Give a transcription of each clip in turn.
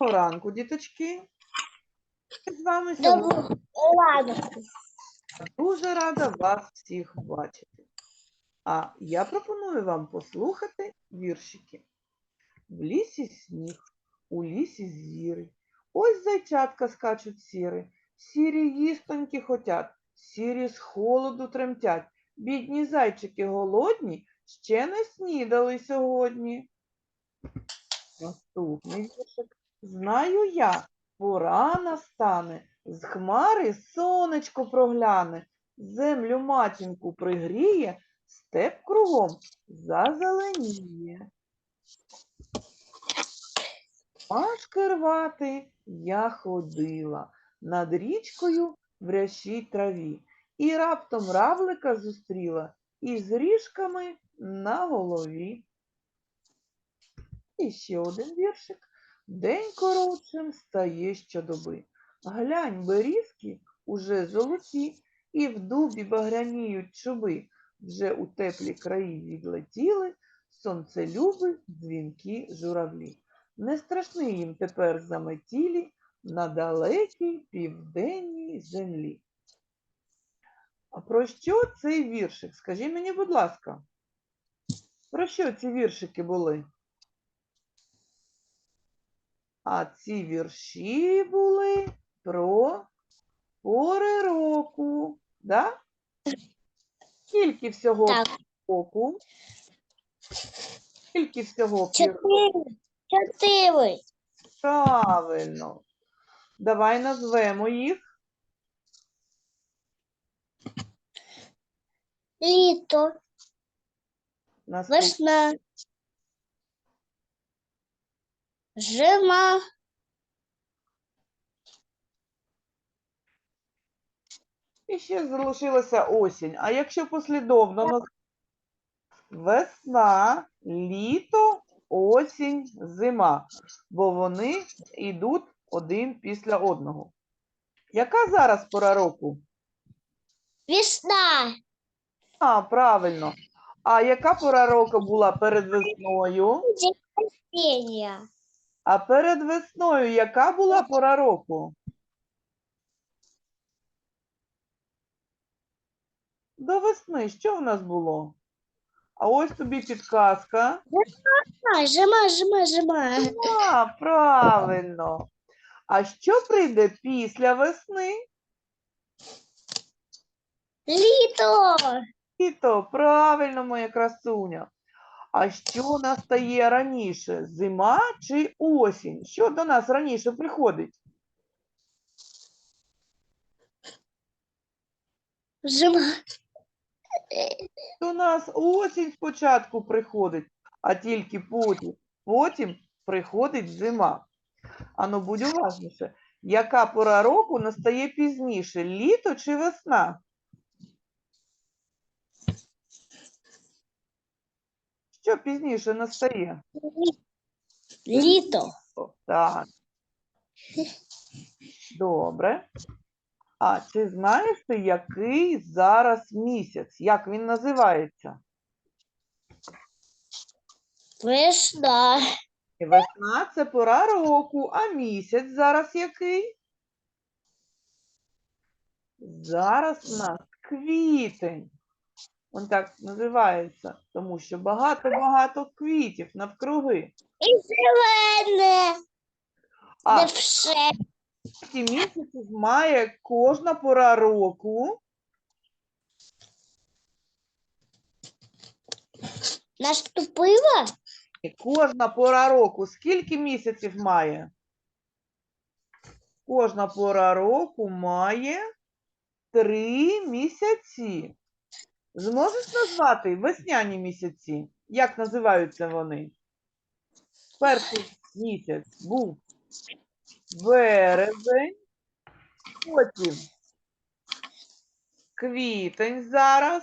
Ранку, діточки. З вами сьогодні дуже рада вас всіх бачити. А я пропоную вам послухати віршики. В лісі сніг, у лісі звіри. Ось зайчатка скачуть сіри. Сірі їстоньки хотять, сірі з холоду тремтять. Бідні зайчики голодні, ще не снідали сьогодні. Наступний віршик. Знаю я, пора настане, з хмари сонечко прогляне, землю матінку пригріє, степ кругом зазеленіє. Пашки рвати я ходила над річкою в рящій траві, і раптом равлика зустріла із ріжками на голові. І ще один віршик. День коротшим стає щодоби. Глянь, берізки уже золоті, і в дубі багряніють чуби. Вже у теплі краї відлетіли сонцелюби, дзвінки журавлі. Не страшний їм тепер заметілі на далекій південній землі. А про що цей віршик? Скажи мені, будь ласка, про що ці віршики були? А ці вірші були про пори року. Да? Скільки всього Так. року? Скільки всього? Чотири. Чотири. Правильно. Давай назвемо їх. Літо. Наступ... Весна. Зима. І ще залишилася осінь. А якщо послідовно наз- весна, літо, осінь, зима, бо вони йдуть один після одного. Яка зараз пора року? Весна. А, правильно. А яка пора року була перед весною? Пенія. А перед весною яка була пора року? До весни що в нас було? А ось тобі підказка. А, зима, зима, зима. А, правильно. А що прийде після весни? Літо. Літо, правильно, моя красуня. А що настає раніше? Зима чи осінь? Що до нас раніше приходить? Зима. До нас осінь спочатку приходить, а тільки потім, потім приходить зима. Ану, будь уважніше. Яка пора року настає пізніше? Літо чи весна? Що пізніше настає? Літо. Так. Добре. А чи знаєш ти, який зараз місяць? Як він називається? Весна. Весна це пора року, а місяць зараз який? Зараз у нас квітень. Він так називається, тому що багато-багато квітів навкруги. І зелене. А Не все. ці місяці має кожна пора року. Наступила? І кожна пора року скільки місяців має? Кожна пора року має три місяці. Зможеш назвати весняні місяці? Як називаються вони? Перший місяць був березень, потім квітень зараз,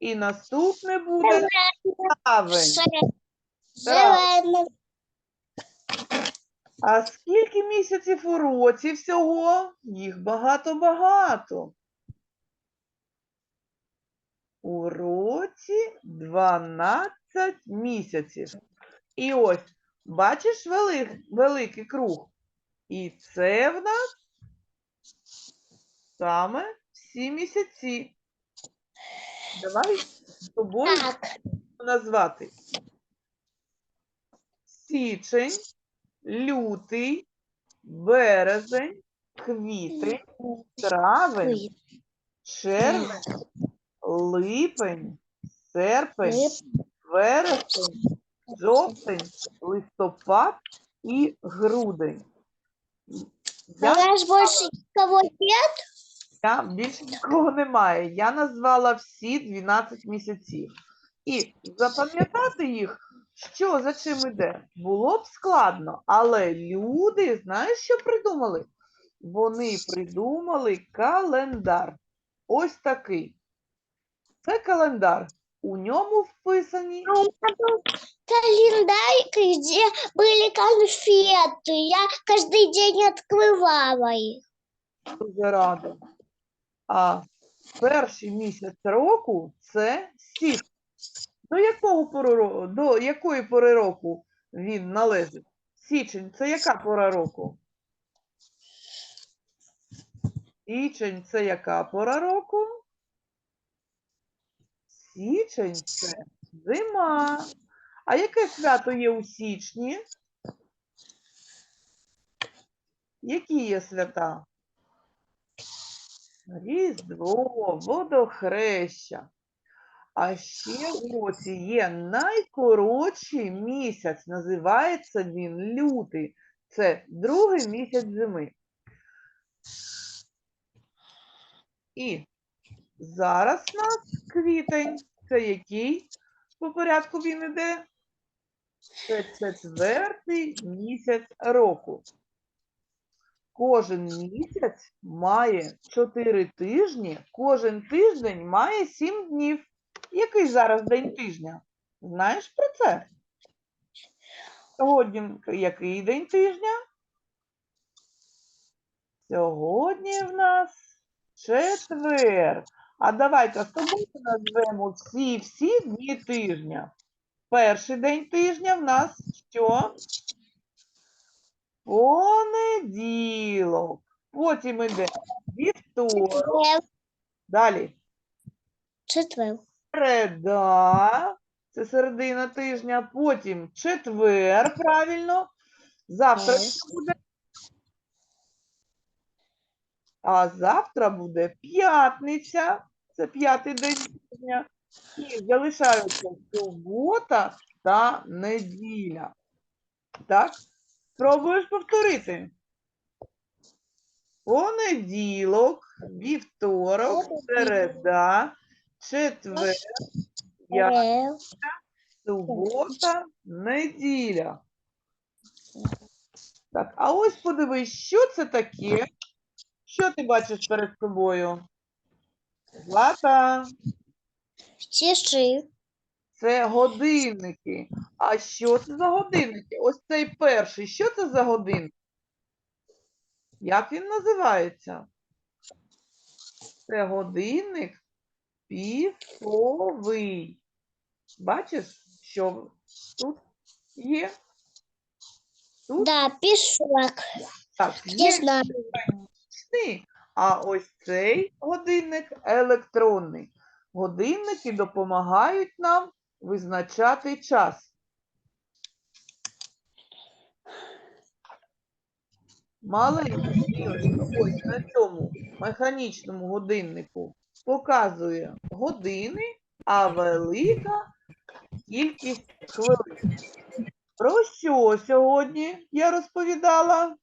і наступне буде травень. А скільки місяців у році всього? Їх багато-багато. У році 12 місяців. І ось, бачиш велик, великий круг? І це в нас саме всі місяці. Давай з тобою Так, назвати. Січень, лютий, березень, квітень, травень, червень, липень, серпень, вересень, жовтень, листопад і грудень. Я, больше никого нет? я більше нікого немає. Я назвала всі 12 місяців. І запам'ятати їх, що за чим іде, було б складно, але люди, знаєш, що придумали? Вони придумали календар. Ось такий. Це календар. У ньому вписані А у меня был календарик, где были конфеты. Я каждый день открывала их. дуже рада. А перший місяць року це січень. До якого пори, ро- до якої пори року він належить? Січень це яка пора року? Січень це яка пора року? Січень це зима. А яке свято є у січні? Які є свята? Різдво, водохреща. А ще в році є найкоротший місяць, називається він лютий. Це другий місяць зими. І зараз у нас квітень. Це який по порядку він іде? Це четвертий місяць року. Кожен місяць має 4 тижні, кожен тиждень має 7 днів. Який зараз день тижня? Знаєш про це? Сьогодні який день тижня? Сьогодні в нас четвер. А давайте з тобою назвемо всі всі дні тижня. Перший день тижня в нас що? Понеділок. Потім іде вівторок. Далі. Четверг. Середа. Це середина тижня. Потім четвер, правильно. Завтра що буде? А завтра буде п'ятниця. Це п'ятий день тижня. І залишаються субота та неділя. Так? Спробуєш повторити. Понеділок, вівторок, середа, четвер, п'ятниця, субота, неділя. Так, а ось подивись, що це таке? Що ти бачиш перед собою? Злата, Чеши. це годинники. А що це за годинники? Ось цей перший. Що це за годинник? Як він називається? Це годинник пісовий. Бачиш, що тут є? Тут Да, пешок. так, Я є знаю. А ось цей годинник електронний. Годинники допомагають нам визначати час. Стрілочка ось на цьому механічному годиннику показує години, а велика кількість хвилин. Про що сьогодні я розповідала?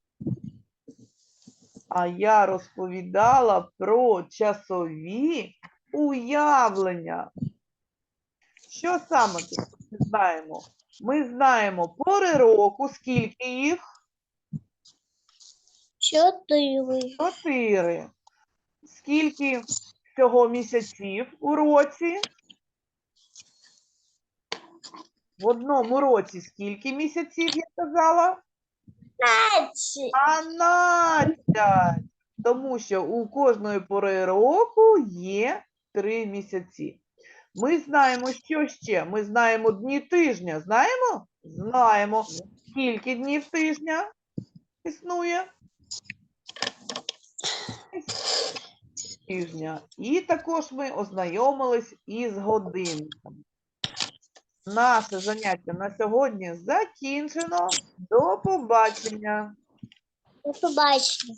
А я розповідала про часові уявлення. Що саме тут ми знаємо? Ми знаємо пори року, скільки їх? Чотири. Чотири. Скільки всього місяців у році? В одному році скільки місяців, я казала? П'ять. 12. Тому що у кожної пори року є три місяці. Ми знаємо, що ще? Ми знаємо дні тижня. Знаємо? знаємо, скільки днів тижня існує. Тижня. І також ми ознайомились із годинниками. Наше заняття на сьогодні закінчено. До побачення! До побачення.